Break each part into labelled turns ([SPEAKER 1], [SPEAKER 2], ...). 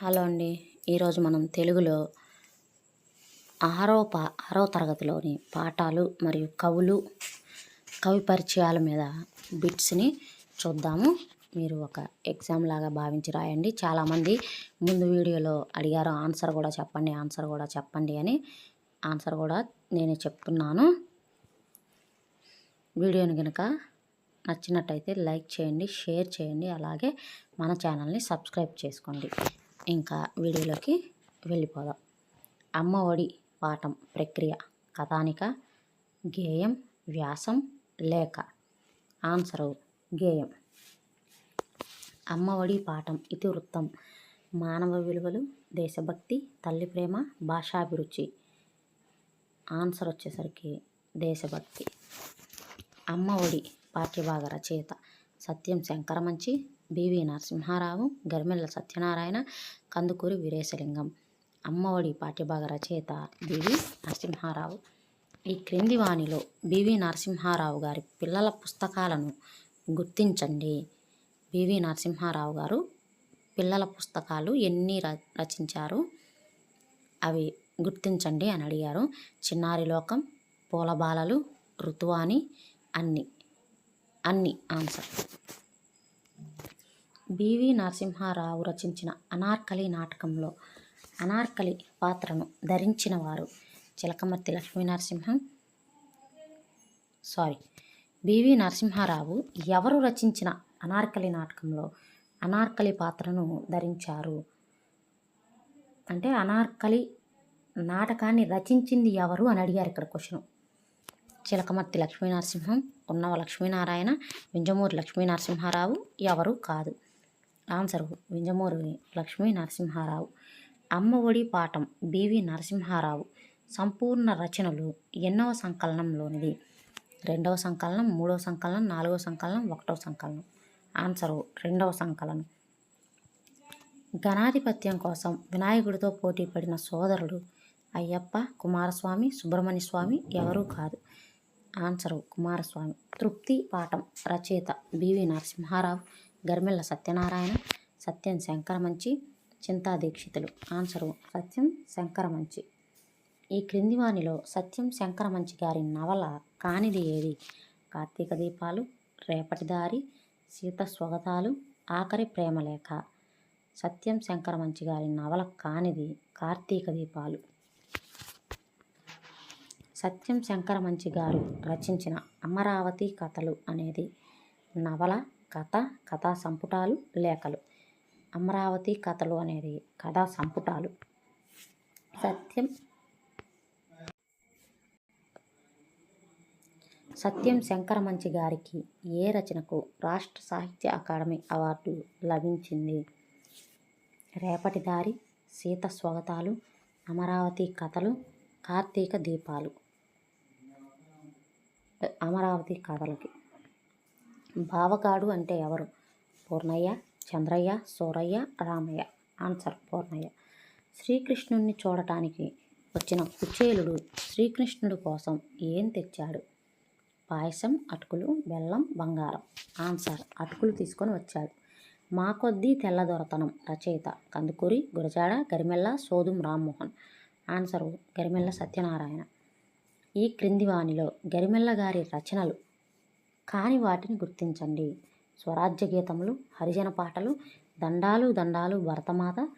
[SPEAKER 1] Hello అండి. ఈరోజు మనం తెలుగులో ఆరో పా ఆరో తరగతిలోని పాఠాలు మరియు కవులు కవి పరిచయాల మీద బిట్స్ని చూద్దాము. మీరు ఒక ఎగ్జామ్ లాగా భావించి రాయండి. చాలామంది ముందు వీడియోలో అడిగారు ఆన్సర్ కూడా చెప్పండి ఆన్సర్ కూడా చెప్పండి అని. ఆన్సర్ కూడా నేను చెప్తున్నాను. వీడియోని కనుక నచ్చినట్టయితే లైక్ చేయండి షేర్ చేయండి అలాగే మన ఛానల్ని సబ్స్క్రైబ్ చేసుకోండి. ఇంకా వీడియోలోకి వెళ్ళిపోదాం. అమ్మ ఒడి పాఠం ప్రక్రియ కథానిక గేయం వ్యాసం లేఖ. ఆన్సరు గేయం. అమ్మ ఒడి పాఠం ఇతివృత్తం. మానవ విలువలు దేశభక్తి తల్లి ప్రేమ భాషాభిరుచి. ఆన్సర్ వచ్చేసరికి దేశభక్తి. అమ్మ ఒడి పాఠ్యభాగ రచయిత సత్యం శంకరమంచి బివి నరసింహారావు గరిమెల్ల సత్యనారాయణ కందుకూరి వీరేశలింగం. అమ్మ ఒడి పాఠ్యభాగ రచయిత బివి నరసింహారావు. ఈ క్రింది వాణిలో బివి నరసింహారావు గారి పిల్లల పుస్తకాలను గుర్తించండి. బివి నరసింహారావు గారు పిల్లల పుస్తకాలు ఎన్ని ర రచించారు? అవి గుర్తించండి అని అడిగారు. చిన్నారి లోకం పూలబాలలు ఋతువాని అన్ని అన్ని ఆన్సర్. బివి నరసింహారావు రచించిన అనార్కలి నాటకంలో అనార్కలి పాత్రను ధరించిన వారు చిలకమర్తి లక్ష్మీనరసింహం సారీ బివి నరసింహారావు ఎవరు రచించిన అనార్కలి నాటకంలో అనార్కలి పాత్రను ధరించారు? అంటే అనార్కలి నాటకాన్ని రచించింది ఎవరు అని అడిగారు ఇక్కడ క్వశ్చన్. చిలకమర్తి లక్ష్మీనరసింహం ఉన్నవ లక్ష్మీనారాయణ వింజమూరి లక్ష్మీనరసింహారావు ఎవరు కాదు. ఆన్సర్ వింజమూరు లక్ష్మీ నరసింహారావు. అమ్మ ఒడి పాఠం బివి నరసింహారావు. సంపూర్ణ రచనలు ఎన్నవ సంకలనంలోనిది రెండవ సంకలనం మూడవ సంకలనం నాలుగవ సంకలనం ఒకటవ సంకలనం. ఆన్సరు రెండవ సంకలనం. గణాధిపత్యం కోసం వినాయకుడితో పోటీ పడిన సోదరుడు అయ్యప్ప కుమారస్వామి సుబ్రహ్మణ్య స్వామి ఎవరూ కాదు. ఆన్సరు కుమారస్వామి. తృప్తి పాఠం రచయిత బివి నరసింహారావు. గర్మెల్ల సత్యనారాయణ సత్యం శంకరమంచి చింతా దీక్షితులు. ఆన్సరు సత్యం శంకరమంచి. ఈ క్రింది వానిలో సత్యం శంకరమంచి గారి నవల కానిది ఏది? కార్తీక దీపాలు రేపటి దారి సీత స్వగతాలు ఆఖరి ప్రేమలేఖ సత్యం శంకరమంచి గారి నవల కానిది కార్తీక దీపాలు. సత్యం శంకరమంచి గారు రచించిన అమరావతి కథలు అనేది నవల కథ కథా సంపుటాలు లేఖలు. అమరావతి కథలు అనేది కథా సంపుటాలు. సత్యం. సత్యం శంకరమంచి గారికి ఏ రచనకు రాష్ట్ర సాహిత్య అకాడమీ అవార్డు లభించింది? రేపటి దారి సీత స్వాగతాలు అమరావతి కథలు కార్తీక దీపాలు. అమరావతి కథలకి. బావగాడు అంటే ఎవరు? పూర్ణయ్య చంద్రయ్య సూరయ్య రామయ్య. ఆన్సర్ పూర్ణయ్య. శ్రీకృష్ణుణ్ణి చూడటానికి వచ్చిన కుచేలుడు శ్రీకృష్ణుడు కోసం ఏం తెచ్చాడు? పాయసం అటుకులు బెల్లం బంగారం. ఆన్సర్ అటుకులు తీసుకొని వచ్చాడు. మా కొద్దీ తెల్లదొరతనం రచయిత కందుకూరి గురజాడ గరిమెల్ల సోదుం రామ్మోహన్. ఆన్సరు గరిమెల్ల సత్యనారాయణ. ఈ క్రింది వాణిలో గరిమెల్ల గారి రచనలు కాని వాటిని గుర్తించండి. స్వరాజ్య గీతములు హరిజన పాటలు దండాలు దండాలు భరతమాత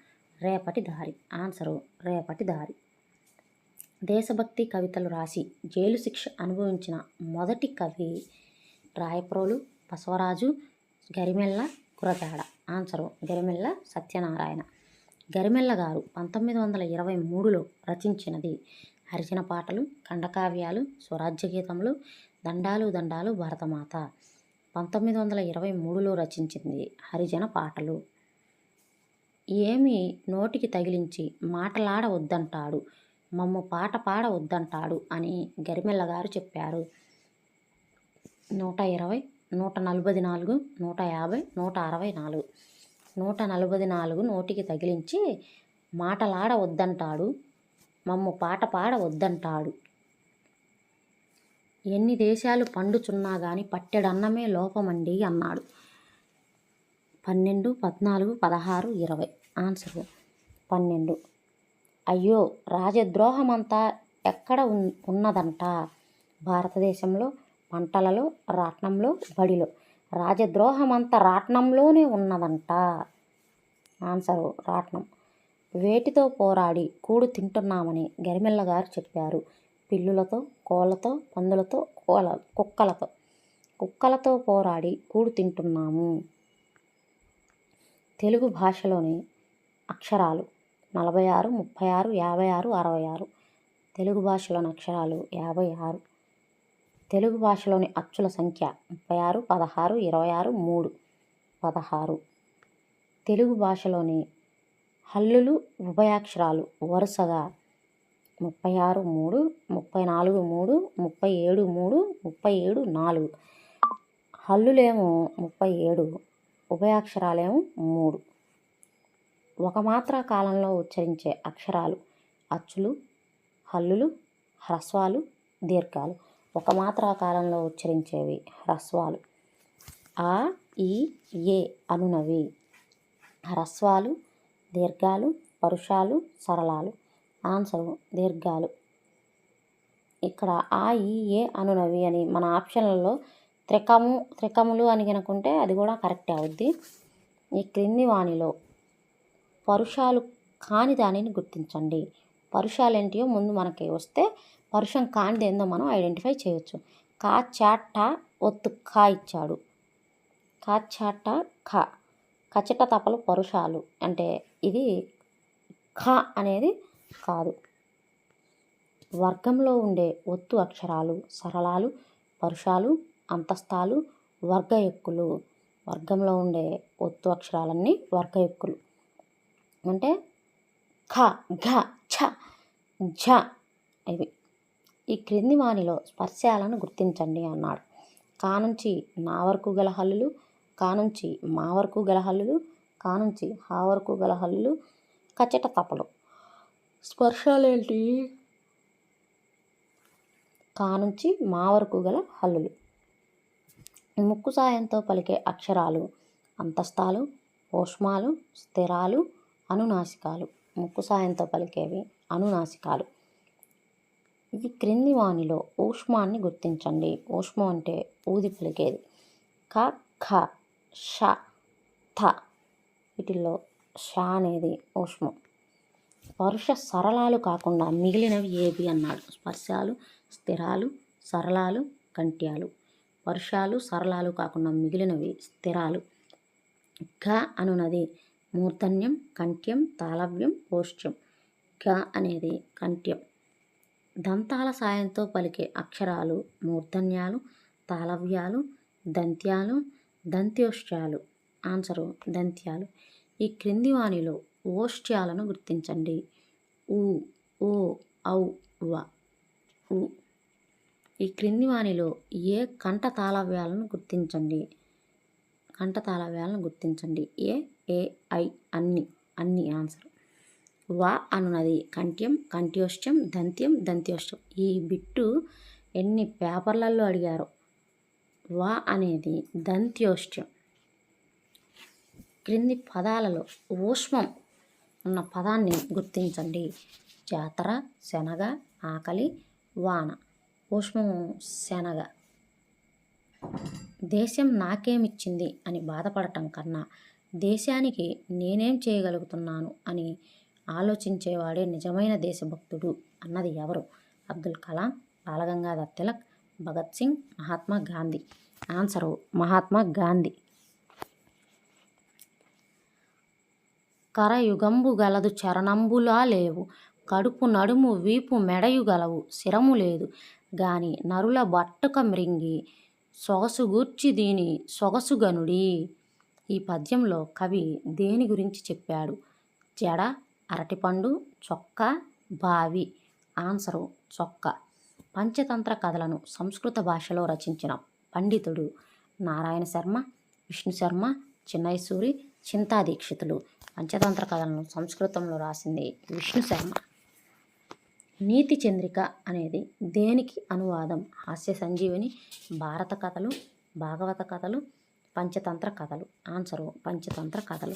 [SPEAKER 1] రేపటి దారి. ఆన్సరు రేపటి దారి. దేశభక్తి కవితలు రాసి జైలు శిక్ష అనుభవించిన మొదటి కవి రాయప్రోలు బసవరాజు గరిమెల్ల గురజాడ ఆన్సరు గరిమెల్ల సత్యనారాయణ. గరిమెల్ల గారు పంతొమ్మిది వందల ఇరవై మూడులో రచించినది. హరిజన పాటలు ఖండకావ్యాలు స్వరాజ్య గీతములు దండాలు దండాలు భరతమాత. పంతొమ్మిది వందల ఇరవై మూడులో రచించింది హరిజన పాటలు. ఏమి నోటికి తగిలించి మాటలాడ వద్దంటాడు మమ్ము పాట పాడ వద్దంటాడు అని గరిమెల్ల గారు చెప్పారు. నూట ఇరవై నూట నలభై నాలుగు నూట యాభై నూట అరవై నాలుగు. నూట నలభై నాలుగు నోటికి తగిలించి మాటలాడ వద్దంటాడు మమ్ము పాట పాడ వద్దంటాడు ఎన్ని దేశాలు పండుచున్నా గాని పట్టెడన్నమే లోపమండి అన్నాడు. పన్నెండు పద్నాలుగు పదహారు ఇరవై. ఆన్సర్ పన్నెండు. అయ్యో రాజద్రోహమంతా ఎక్కడ ఉన్- ఉన్నదంట? భారతదేశంలో పంటలలో రాట్నంలో బడిలో. రాజద్రోహమంతా రాట్నంలోనే ఉన్నదంట. ఆన్సరు రాట్నం. వేటితో పోరాడి కూడు తింటున్నామని గరిమెల్ల గారు చెప్పారు. పిల్లులతో కోళ్ళతో పందులతో కోల కుక్కలతో. కుక్కలతో పోరాడి కూడు తింటున్నాము. తెలుగు భాషలోని అక్షరాలు నలభై ఆరు ముప్పై ఆరు యాభై ఆరు అరవై ఆరు. తెలుగు భాషలోని అక్షరాలు యాభై ఆరు. తెలుగు భాషలోని అచ్చుల సంఖ్య ముప్పై ఆరు పదహారు ఇరవై ఆరు మూడు పదహారు. తెలుగు భాషలోని హల్లులు ఉభయాక్షరాలు వరుసగా ముప్పై ఆరు మూడు ముప్పై నాలుగు మూడు ముప్పై ఏడు మూడు ముప్పై ఏడు నాలుగు. హల్లులేమో ముప్పై ఏడు ఉభయాక్షరాలేమో మూడు. ఒక మాత్ర కాలంలో ఉచ్చరించే అక్షరాలు అచ్చులు హల్లులు హ్రస్వాలు దీర్ఘాలు. ఒక మాత్రా కాలంలో ఉచ్చరించేవి హ్రస్వాలు. ఆ ఈ ఏ అనునవి. హ్రస్వాలు దీర్ఘాలు పరుషాలు సరళాలు. ఆన్సరు దీర్ఘాలు. ఇక్కడ ఆ ఈ ఏ అనునవి అని మన ఆప్షన్లలో త్రికము త్రికములు అని కనుకుంటే అది కూడా కరెక్టే అవుద్ది. ఈ క్రింది వాణిలో పరుషాలు కాని దానిని గుర్తించండి. పరుషాలు ఏంటియో ముందు మనకి వస్తే పరుషం కానిది ఏందో మనం ఐడెంటిఫై చేయొచ్చు. కా చాట ఒత్తు కా ఇచ్చాడు. కా చాట ఖ కచట తపలు పరుషాలు. అంటే ఇది ఖ అనేది కాదు. వర్గంలో ఉండే ఒత్తు అక్షరాలు సరళాలు పరుషాలు అంతస్తాలు వర్గ ఎక్కులు. వర్గంలో ఉండే ఒత్తు అక్షరాలన్నీ వర్గ ఎక్కులు. అంటే ఖ ఘ ఛ ఝ ఇవి. ఈ క్రింది వానిలో స్పర్శాలను గుర్తించండి అన్నాడు. కా నుంచి నా వరకు గల హల్లులు కా నుంచి మా వరకు గల హల్లులు కా నుంచి హా వరకు గల హల్లులు కచట తపలు. స్పర్శాలేంటి? కా నుంచి మా వరకు గల హల్లులు. ముక్కు సాయంతో పలికే అక్షరాలు అంతస్తాలు ఓష్మాలు స్థిరాలు అనునాసికాలు. ముక్కు సాయంతో పలికేవి అనునాసికాలు. ఈ క్రింది వానిలో ఊష్మాన్ని గుర్తించండి. ఊష్మం అంటే ఊది పలికేది. క ఖ ష థ వీటిల్లో ష అనేది ఊష్మం. పరుష సరళాలు కాకుండా మిగిలినవి ఏవి అన్నాడు. స్పర్శాలు స్థిరాలు సరళాలు కంట్యాలు పరుషాలు సరళాలు కాకుండా మిగిలినవి స్థిరాలు. ఘ అనునది మూర్ధన్యం కంఠ్యం తాళవ్యం పోష్యం ఘ అనేది కంఠ్యం. దంతాల సాయంతో పలికే అక్షరాలు మూర్ధన్యాలు తాళవ్యాలు దంత్యాలు దంత్యోష్యాలు ఆన్సరు దంత్యాలు. ఈ క్రింది వాణిలో ఓష్ట్యాలను గుర్తించండి. ఊ ఓ ఔ వ ఉ. ఈ క్రింది వాణిలో ఏ కంఠ తాళవ్యాలను గుర్తించండి? కంఠ తాళవ్యాలను గుర్తించండి. ఏ ఏ ఐ అన్ని అన్ని ఆన్సర్. వా అనున్నది కంఠ్యం కంఠ్యోష్టం దంత్యం దంత్యోష్టం ఈ బిట్టు ఎన్ని పేపర్లలో అడిగారో? వా అనేది దంత్యోష్టం క్రింది పదాలలో ఊష్మం ఉన్న పదాన్ని గుర్తించండి. జాతర శనగ ఆకలి వాన. ఊష్మము శనగ. దేశం నాకేమిచ్చింది అని బాధపడటం కన్నా దేశానికి నేనేం చేయగలుగుతున్నాను అని ఆలోచించేవాడే నిజమైన దేశభక్తుడు అన్నది ఎవరు? అబ్దుల్ కలాం బాలగంగాధర్ తిలక్ భగత్ సింగ్ మహాత్మా గాంధీ. ఆన్సరు మహాత్మా గాంధీ. కరయుగంబు గలదు చరణంబులా లేవు. కడుపు నడుము వీపు మెడయు గలవు శిరము లేదు. గాని నరుల బట్టక మృంగి సొగసుగూర్చి దీని సొగసుగనుడి ఈ పద్యంలో కవి దేని గురించి చెప్పాడు? జడ అరటిపండు చొక్క బావి. ఆన్సరు చొక్క. పంచతంత్ర కథలను సంస్కృత భాషలో రచించిన పండితుడు నారాయణ శర్మ విష్ణు శర్మ చిన్నయసూరి చింతా దీక్షితులు పంచతంత్ర కథలను సంస్కృతంలో రాసింది విష్ణు శర్మ నీతి చంద్రిక అనేది దేనికి అనువాదం? హాస్య సంజీవిని భారత కథలు భాగవత కథలు పంచతంత్ర కథలు. ఆన్సరు పంచతంత్ర కథలు.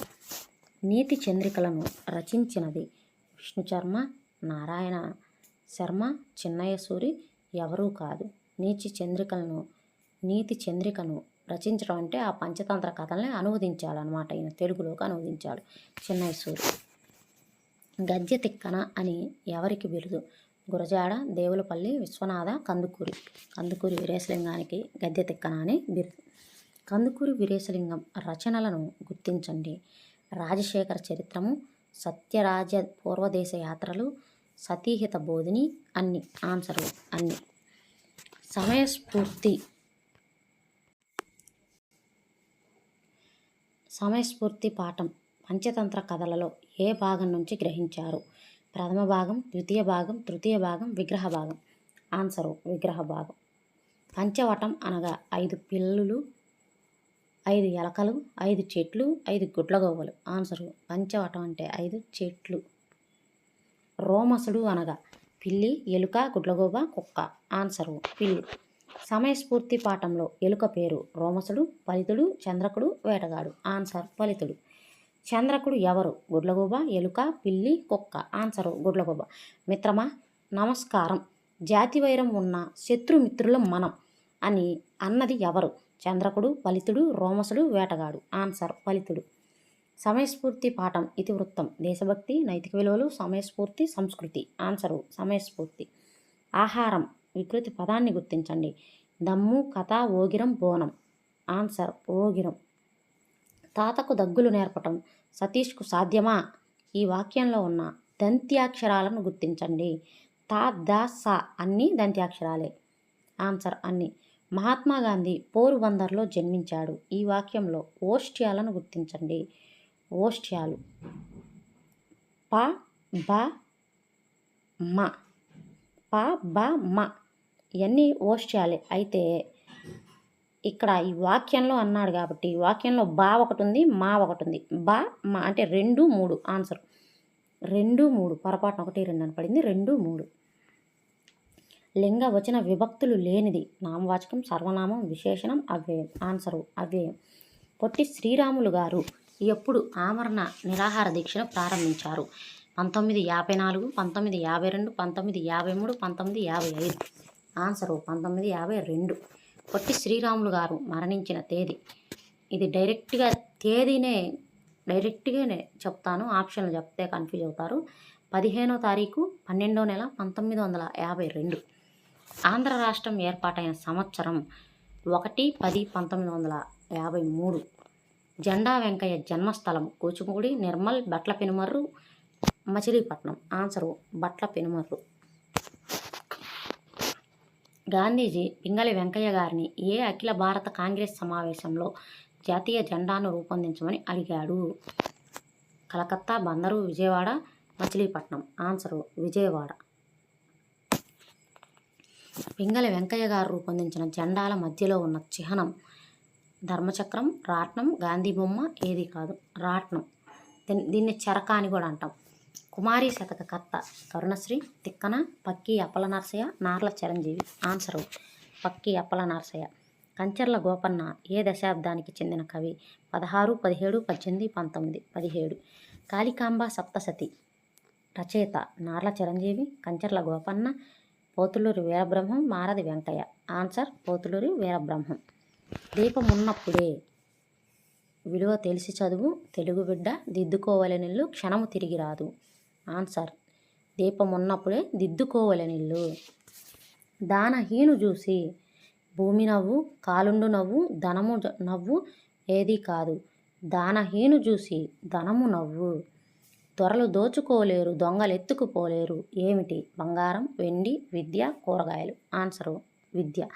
[SPEAKER 1] నీతి చంద్రికలను రచించినది విష్ణు శర్మ నారాయణ శర్మ చిన్నయ్య సూరి ఎవరూ కాదు. నీతి చంద్రికలను నీతి చంద్రికను రచించడం అంటే ఆ పంచతంత్ర కథల్ని అనువదించాలన్నమాట. ఈయన తెలుగులోకి అనువదించాడు. చిన్నయ్య సూరి గద్య తిక్కన అని ఎవరికి బిరుదు? గురజాడ దేవులపల్లి విశ్వనాథ కందుకూరి. కందుకూరి వీరేశలింగానికి గద్య తిక్కన అని బిరుదు. కందుకూరి వీరేశలింగం రచనలను గుర్తించండి. రాజశేఖర చరిత్రము సత్యరాజ పూర్వదేశ యాత్రలు సతీహిత బోధిని అన్ని ఆన్సర్లు అన్ని. సమయస్ఫూర్తి సమయస్ఫూర్తి పాఠం పంచతంత్ర కథలలో ఏ భాగం నుంచి గ్రహించారు? ప్రథమ భాగం ద్వితీయ భాగం తృతీయ భాగం విగ్రహ భాగం. ఆన్సరు విగ్రహ భాగం. పంచవటం అనగా ఐదు పిల్లులు ఐదు ఎలకలు ఐదు చెట్లు ఐదు గుడ్లగోవలు ఆన్సరు పంచవటం అంటే ఐదు చెట్లు. రోమసుడు అనగా పిల్లి ఎలుక గుడ్లగోబ కుక్క. ఆన్సరు పిల్లి. సమయస్ఫూర్తి పాఠంలో ఎలుక పేరు రోమసుడు ఫలితుడు చంద్రకుడు వేటగాడు. ఆన్సర్ ఫలితుడు. చంద్రకుడు ఎవరు? గుడ్లగూబ ఎలుక పిల్లి కుక్క. ఆన్సరు గుడ్లగూబ. మిత్రమా? నమస్కారం. జాతి వైరం ఉన్న శత్రుమిత్రులం మనం అని అన్నది ఎవరు? చంద్రకుడు ఫలితుడు రోమసుడు వేటగాడు. ఆన్సర్ ఫలితుడు. సమయస్ఫూర్తి పాఠం ఇతివృత్తం. దేశభక్తి నైతిక విలువలు సమయస్ఫూర్తి సంస్కృతి. ఆన్సరు సమయస్ఫూర్తి. ఆహారం. వికృతి పదాన్ని గుర్తించండి. దమ్ము కథ ఓగిరం బోనం. ఆన్సర్ ఓగిరం. తాతకు దగ్గులు నేర్పటం. సతీష్కు సాధ్యమా? ఈ వాక్యంలో ఉన్న దంత్యాక్షరాలను గుర్తించండి. తా ద స అన్నీ దంత్యాక్షరాలే. ఆన్సర్ అన్నీ. మహాత్మా గాంధీ పోరుబందర్లో జన్మించాడు. ఈ వాక్యంలో ఓష్ట్యాలను గుర్తించండి. ఓష్ట్యాలు. ప బ మ. ప బ మ. ఇవన్నీ ఓష్ట్యాలే అయితే ఇక్కడ ఈ వాక్యంలో అన్నాడు కాబట్టి ఈ వాక్యంలో బా ఒకటి ఉంది మా ఒకటి ఉంది బా మా అంటే రెండు మూడు ఆన్సర్. రెండు మూడు పొరపాటున ఒకటి రెండు అని పడింది రెండు మూడు. లింగ వచన విభక్తులు లేనిది నామవాచకం సర్వనామం విశేషణం అవ్యయం ఆన్సరు అవ్యయం పొట్టి శ్రీరాములు గారు ఎప్పుడు ఆమరణ నిరాహార దీక్షను ప్రారంభించారు? పంతొమ్మిది యాభై నాలుగు పంతొమ్మిది యాభై రెండు పంతొమ్మిది యాభై మూడు పంతొమ్మిది యాభై ఐదు. ఆన్సరు పంతొమ్మిది యాభై రెండు. పొట్టి శ్రీరాములు గారు మరణించిన తేదీ. ఇది డైరెక్ట్గా తేదీనే డైరెక్ట్గానే చెప్తాను. ఆప్షన్లు చెప్తే కన్ఫ్యూజ్ అవుతారు. పదిహేనో తారీఖు పన్నెండో నెల పంతొమ్మిది వందల యాభై రెండు. ఆంధ్ర రాష్ట్రం ఏర్పాటైన సంవత్సరం ఒకటి పది పంతొమ్మిది వందల యాభై మూడు. జెండా వెంకయ్య జన్మస్థలం కూచిపూడి నిర్మల్ బట్ల పెనుమర్రు మచిలీపట్నం. ఆన్సరు బట్ల పెనుమర్రు. గాంధీజీ పింగళి వెంకయ్య గారిని ఏ అఖిల భారత కాంగ్రెస్ సమావేశంలో జాతీయ జెండాను రూపొందించమని అడిగాడు. కలకత్తా బందరు విజయవాడ మచిలీపట్నం. ఆన్సరు విజయవాడ. పింగళి వెంకయ్య గారు రూపొందించిన జెండాల మధ్యలో ఉన్న చిహ్నం ధర్మచక్రం రాట్నం గాంధీ బొమ్మ ఏది కాదు. రాట్నం. దీన్ని దీన్ని అని కూడా అంటాం. కుమారి శతక కర్త కరుణశ్రీ తిక్కన పక్కి అప్పల నరసయ్య నార్ల చిరంజీవి. ఆన్సరు పక్కి అప్పల నరసయ్య కంచర్ల గోపన్న ఏ దశాబ్దానికి చెందిన కవి? పదహారు పదిహేడు పద్దెనిమిది పంతొమ్మిది పదిహేడు. కాళికాంబ సప్తసతి రచయిత నార్ల చిరంజీవి కంచర్ల గోపన్న పోతులూరి వీరబ్రహ్మం మారది వెంకయ్య. ఆన్సర్ పోతులూరి వీరబ్రహ్మం. దీపం ఉన్నప్పుడే విలువ తెలిసి చదువు తెలుగు బిడ్డ దిద్దుకోవలనిల్లు క్షణము తిరిగి రాదు. ఆన్సర్. దీపం ఉన్నప్పుడే దిద్దుకోవలనిల్లు. దానహీను చూసి భూమి నవ్వు కాలుండు నవ్వు ధనము జ- నవ్వు ఏది కాదు. దానహీను చూసి ధనము నవ్వు. దొరలు దోచుకోలేరు దొంగలు ఎత్తుకుపోలేరు ఏమిటి? బంగారం వెండి విద్య కూరగాయలు. ఆన్సరు. విద్య.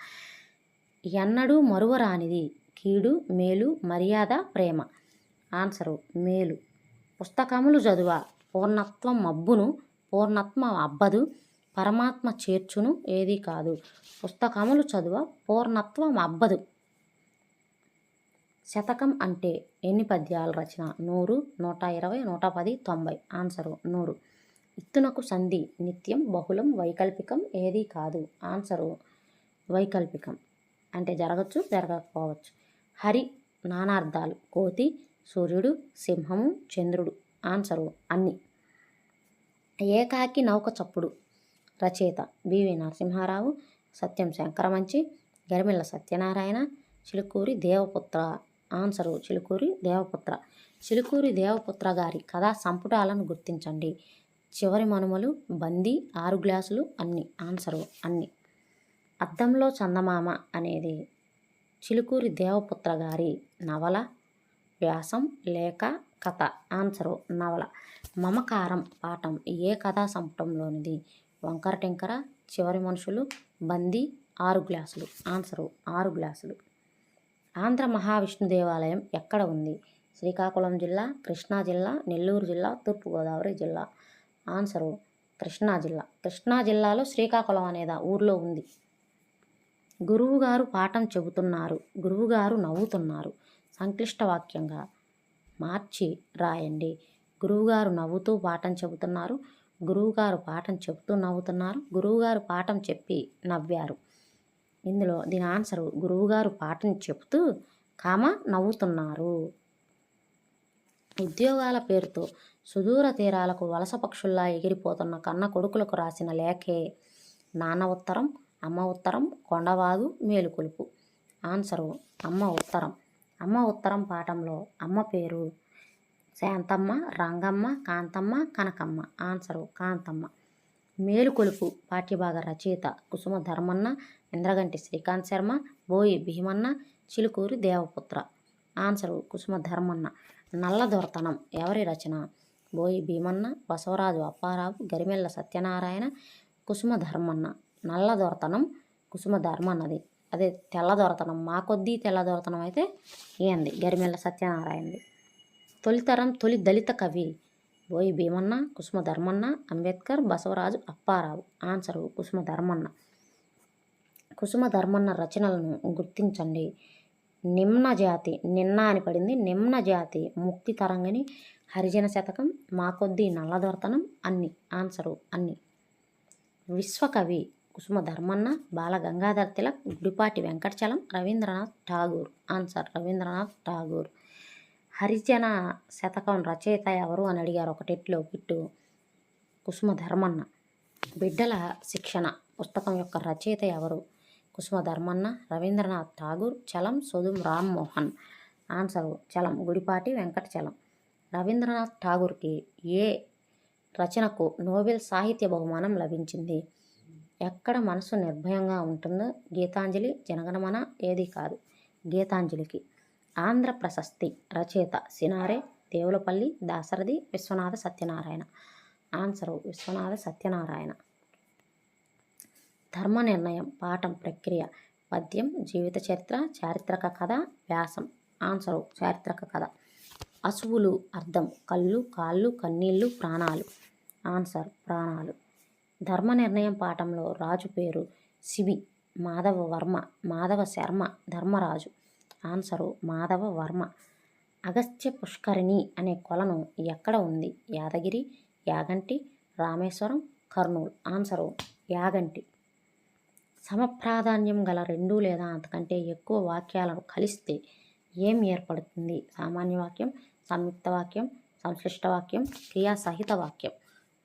[SPEAKER 1] ఎన్నడూ మరువరానిది. కీడు మేలు మర్యాద ప్రేమ. ఆన్సరు మేలు. పుస్తకములు చదువ. పూర్ణత్వం మబ్బును పూర్ణత్వం అబ్బదు పరమాత్మ చేర్చును ఏది కాదు. పుస్తకములు చదువ. పూర్ణత్వం అబ్బదు. శతకం అంటే ఎన్ని పద్యాల రచన? నూరు నూట ఇరవై నూట పది తొంభై. ఆన్సరు నూరు. ఇత్తునకు సంధి. నిత్యం బహుళం వైకల్పికం ఏది కాదు. ఆన్సరు వైకల్పికం. అంటే జరగచ్చు జరగకపోవచ్చు. హరి నానార్థాలు కోతి సూర్యుడు సింహము చంద్రుడు ఆన్సరు అన్ని. ఏకాకి నౌక చప్పుడు రచయిత బివి నరసింహారావు సత్యం శంకరమంచి గరిమిళ్ళ సత్యనారాయణ చిలుకూరి దేవపుత్ర ఆన్సరు చిలుకూరి దేవపుత్ర. చిలుకూరి దేవపుత్ర గారి కథా సంపుటాలను గుర్తించండి. చివరి మనుమలు బందీ ఆరు గ్లాసులు అన్ని ఆన్సరు అన్ని. అద్దంలో చందమామ అనేది చిలుకూరి దేవపుత్ర గారి నవల వ్యాసం లేక కథ ఆన్సరు నవల మమకారం పాఠం ఏ కథా సంపుటంలోనిది? వంకర టెంకర చివరి మనుషులు బందీ ఆరు గ్లాసులు. ఆన్సరు ఆరు గ్లాసులు. ఆంధ్ర మహావిష్ణు దేవాలయం ఎక్కడ ఉంది? శ్రీకాకుళం జిల్లా కృష్ణా జిల్లా నెల్లూరు జిల్లా తూర్పుగోదావరి జిల్లా. ఆన్సరు కృష్ణా జిల్లా. కృష్ణా జిల్లాలో శ్రీకాకుళం అనేదా ఊర్లో ఉంది. గురువుగారు పాఠం చెబుతున్నారు గురువుగారు నవ్వుతున్నారు. సంక్లిష్ట వాక్యంగా మార్చి రాయండి. గురువుగారు నవ్వుతూ పాఠం చెబుతున్నారు గురువుగారు పాఠం చెబుతూ నవ్వుతున్నారు గురువుగారు పాఠం చెప్పి నవ్వారు. ఇందులో దీని ఆన్సరు గురువుగారు పాఠం చెబుతూ కామ నవ్వుతున్నారు. ఉద్యోగాల పేరుతో సుదూర తీరాలకు వలస పక్షుల్లా ఎగిరిపోతున్న కన్న కొడుకులకు రాసిన లేఖే నాన్న ఉత్తరం అమ్మ ఉత్తరం కొండవాగు మేలుకొలుపు. ఆన్సరు అమ్మ ఉత్తరం. అమ్మ ఉత్తరం పాఠంలో అమ్మ పేరు శాంతమ్మ రంగమ్మ కాంతమ్మ కనకమ్మ. ఆన్సరు కాంతమ్మ. మేలుకొలుపు పాఠ్యభాగ రచయిత కుసుమ ధర్మన్న ఇంద్రగంటి శ్రీకాంత్ శర్మ బోయి భీమన్న చిలుకూరి దేవపుత్ర. ఆన్సరు కుసుమ ధర్మన్న. నల్ల దొరతనం ఎవరి రచన? బోయి భీమన్న బసవరాజు అప్పారావు గరిమెల్ల సత్యనారాయణ కుసుమ ధర్మన్న. నల్ల దొరతనం కుసుమ ధర్మన్నది అదే తెల్ల దొరతనం మా కొద్దీ తెల్ల దొరతనం అయితే ఏంది? గరిమెల్ల సత్యనారాయణది. తొలితరం తొలి దళిత కవి బోయి భీమన్న కుసుమ ధర్మన్న అంబేద్కర్ బసవరాజు అప్పారావు. ఆన్సరు కుసుమ ధర్మన్న కుసుమ ధర్మన్న రచనలను గుర్తించండి. నిమ్న జాతి నిన్న అని పడింది. నిమ్న జాతి ముక్తి తరంగని హరిజన శతకం మా కొద్దీ నల్లదొరతనం అన్ని. ఆన్సరు అన్ని. విశ్వకవి కుసుమ ధర్మన్న బాల గంగాధర్ తిలక్ గుడిపాటి వెంకటచలం రవీంద్రనాథ్ ఠాగూర్. ఆన్సర్ రవీంద్రనాథ్ ఠాగూర్. హరిజన శతకం రచయిత ఎవరు అని అడిగారు ఒకటిలో పిట్టు కుసుమ ధర్మన్న బిడ్డల శిక్షణ పుస్తకం యొక్క రచయిత ఎవరు? కుసుమ ధర్మన్న రవీంద్రనాథ్ ఠాగూర్ చలం సొదుం రామ్మోహన్ ఆన్సర్ చలం గుడిపాటి వెంకట చలం రవీంద్రనాథ్ ఠాగూర్కి ఏ రచనకు నోబెల్ సాహిత్య బహుమానం లభించింది? ఎక్కడ మనసు నిర్భయంగా ఉంటుందో గీతాంజలి జనగణమన ఏది కాదు. గీతాంజలికి ఆంధ్ర ప్రశస్తి రచయిత సినారే దేవులపల్లి దాసరథి విశ్వనాథ సత్యనారాయణ. ఆన్సరు విశ్వనాథ సత్యనారాయణ. ధర్మ నిర్ణయం పాఠం ప్రక్రియ పద్యం జీవిత చరిత్ర చారిత్రక కథ వ్యాసం. ఆన్సరు చారిత్రక కథ. అసువులు అర్థం కళ్ళు కాళ్ళు కన్నీళ్ళు ప్రాణాలు. ఆన్సర్ ప్రాణాలు. ధర్మ నిర్ణయం పాఠంలో రాజు పేరు శివి మాధవ వర్మ మాధవ శర్మ ధర్మరాజు. ఆన్సరు మాధవ వర్మ. అగస్త్య పుష్కరిణి అనే కొలను ఎక్కడ ఉంది? యాదగిరి యాగంటి రామేశ్వరం కర్నూలు. ఆన్సరు యాగంటి. సమప్రాధాన్యం గల రెండు లేదా అంతకంటే ఎక్కువ వాక్యాలను కలిస్తే ఏం ఏర్పడుతుంది? సామాన్య వాక్యం సంయుక్త వాక్యం సంశ్లిష్ట వాక్యం క్రియాసహిత వాక్యం.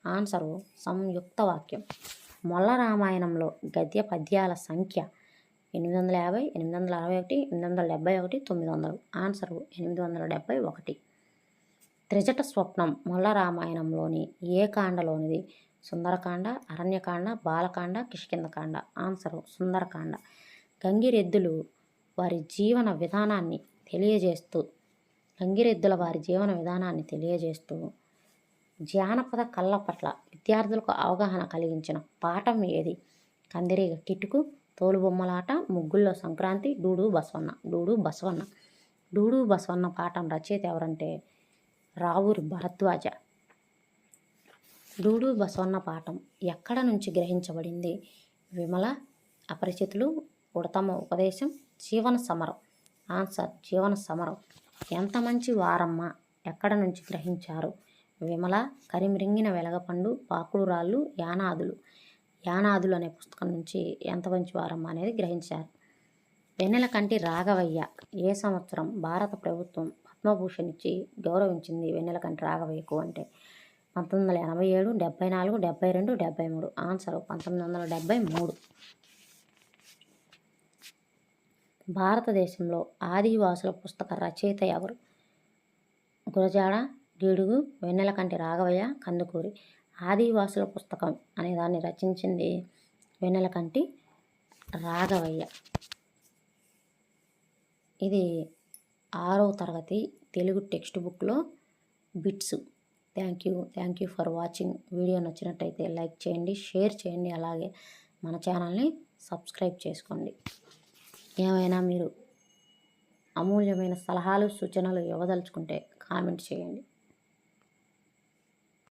[SPEAKER 1] ఆన్సరు సంయుక్త వాక్యం. మొల్ల రామాయణంలో గద్య పద్యాల సంఖ్య ఎనిమిది వందల యాభై ఎనిమిది వందల అరవై ఒకటి ఎనిమిది వందల డెబ్బై ఒకటి తొమ్మిది వందలు ఆన్సరు ఎనిమిది వందల డెబ్బై ఒకటి. త్రిజట స్వప్నం మొల్ల రామాయణంలోని ఏ కాండలోనిది? సుందరకాండ అరణ్యకాండ బాలకాండ కిష్కిందకాండ ఆన్సరు సుందరకాండ. గంగిరెద్దులు వారి జీవన విధానాన్ని తెలియజేస్తూ గంగిరెద్దుల వారి జీవన విధానాన్ని తెలియజేస్తూ జానపద కళ్ళ పట్ల విద్యార్థులకు అవగాహన కలిగించిన పాఠం ఏది? కందిరీగ కిటుకు తోలుబొమ్మలాట ముగ్గుల్లో సంక్రాంతి డూడు బసవన్న డూడు బసవన్న. డూడు బసవన్న పాఠం రచయిత ఎవరంటే రావూరి భరద్వాజ. డూడు బసవన్న పాఠం ఎక్కడ నుంచి గ్రహించబడింది? విమల అపరిచితులు ఉడతమ ఉపదేశం జీవన సమరం. ఆన్సర్ జీవన సమరం. ఎంత మంచి వారమ్మ ఎక్కడ నుంచి గ్రహించారు? విమల కరిమిరింగిన వెలగపండు పాకుడు రాళ్ళు యానాదులు. యానాదులు అనే పుస్తకం నుంచి ఎంత మంచి వారమ్మ అనేది గ్రహించారు. వెన్నెలకంటి రాఘవయ్య ఏ సంవత్సరం భారత ప్రభుత్వం పద్మభూషణ్ ఇచ్చి గౌరవించింది వెన్నెలకంటి రాఘవయ్యకు అంటే? పంతొమ్మిది వందల ఎనభై ఏడు డెబ్బై నాలుగు డెబ్బై రెండు డెబ్బై మూడు. ఆన్సర్ పంతొమ్మిది వందల డెబ్బై మూడు. భారతదేశంలో ఆదివాసుల పుస్తక రచయిత ఎవరు? గురజాడ గిడుగు వెన్నెలకంటి రాఘవయ్య కందుకూరి. ఆదివాసుల పుస్తకం అనే దాన్ని రచించింది వెన్నెలకంటి రాఘవయ్య. ఇది ఆరవ తరగతి తెలుగు టెక్స్ట్ బుక్లో bits. Thank you thank you for watching. Video నచ్చినట్టయితే లైక్ చేయండి షేర్ చేయండి అలాగే మన ఛానల్ని సబ్స్క్రైబ్ చేసుకోండి. ఏమైనా మీరు అమూల్యమైన సలహాలు సూచనలు ఇవ్వదలుచుకుంటే కామెంట్ చేయండి.